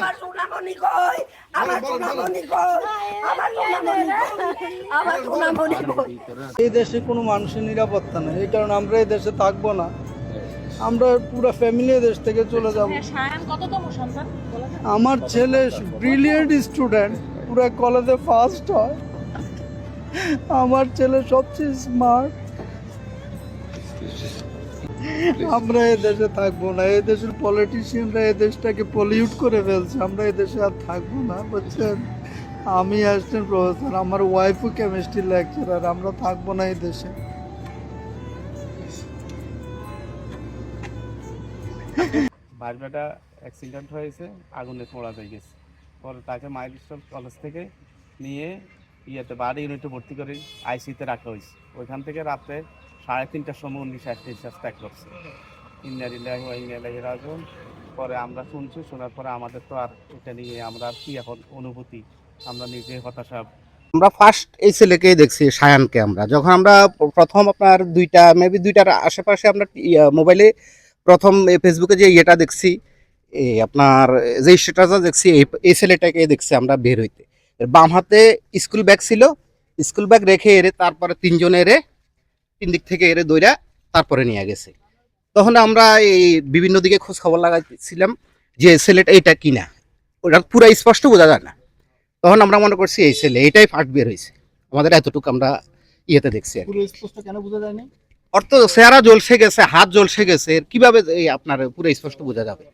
আমার সোনামণি কই? আমার সোনামণি কই? আমার সোনামণি আমার সোনামণি কই? এই দেশে কোনো মানুষের নিরাপত্তা নেই। এই কারণে আমরা এই দেশে থাকব না। আমরা পুরো ফ্যামিলি দেশ থেকে চলে যাব। যায়? আমার ছেলে ব্রিলিয়েন্ট স্টুডেন্ট পুরো কলেজে ফার্স্ট হয়। আমার ছেলে সবচেয়ে স্মার্ট আমরা এই দেশে থাকব না এই দেশের পলিটিশিয়ানরা এই দেশটাকে পলিউট করে ফেলছে আমরা এই দেশে আর থাকব না বুঝছেন? আমি অ্যাসিস্ট্যান্ট প্রফেসর আমার ওয়াইফও কেমিস্ট্রি লেকচারার আমরা থাকব না এই দেশে। ভাইবাটা অ্যাক্সিডেন্ট হয়েছে আগুনে পোড়া হয়ে গেছে। পরে তাকে মাইলস্টোন কলেজ থেকে নিয়ে ইয়েতে বাড়ি ইউনিটে ভর্তি করে আইসিতে রাখা হয়েছে। ওইখান থেকে রাতে সাড়ে তিনটার সময় উনিশ নিঃশ্বাস ত্যাগ করছে। ওয়া ইন্না ইলাইহি পরে আমরা শুনছি, শোনার পরে আমাদের তো আর এটা নিয়ে আমরা আর কি এখন অনুভূতি? আমরা নিজে হতাশা। আমরা ফার্স্ট এই ছেলেকেই দেখছি, সায়ানকে আমরা। যখন আমরা প্রথম আপনার দুইটা মেবি দুইটার আশেপাশে আমরা মোবাইলে প্রথম ফেসবুকে যে ইয়েটা দেখছি এই আপনার যে স্ট্যাটাসটা দেখছি, এই- এই ছেলেটাকে দেখছি আমরা বের হইতে। বাম হাতে স্কুল ব্যাগ ছিল, স্কুল ব্যাগ রেখে এরে তারপরে তিনজন এরে তিন দিক থেকে এরে দইরা তারপরে নিয়ে গেছে। তখন আমরা এই বিভিন্ন দিকে খোঁজ খবর লাগাইছিলাম যে ছেলেটা এটা কিনা। ওটা পুরো স্পষ্ট বোঝা যায় না। তখন আমরা মনে করছি এই ছেলে এটাই ফার্স্ট বের হয়েছে। আমাদের এতটুকু আমরা ইয়েতে দেখছি। পুরো স্পষ্ট কেন বোঝা যায়নি অর্থ চেহারা জলসে গেছে হাত জলসে গেছে কীভাবে এই আপনার পুরো স্পষ্ট বোঝা যাবে?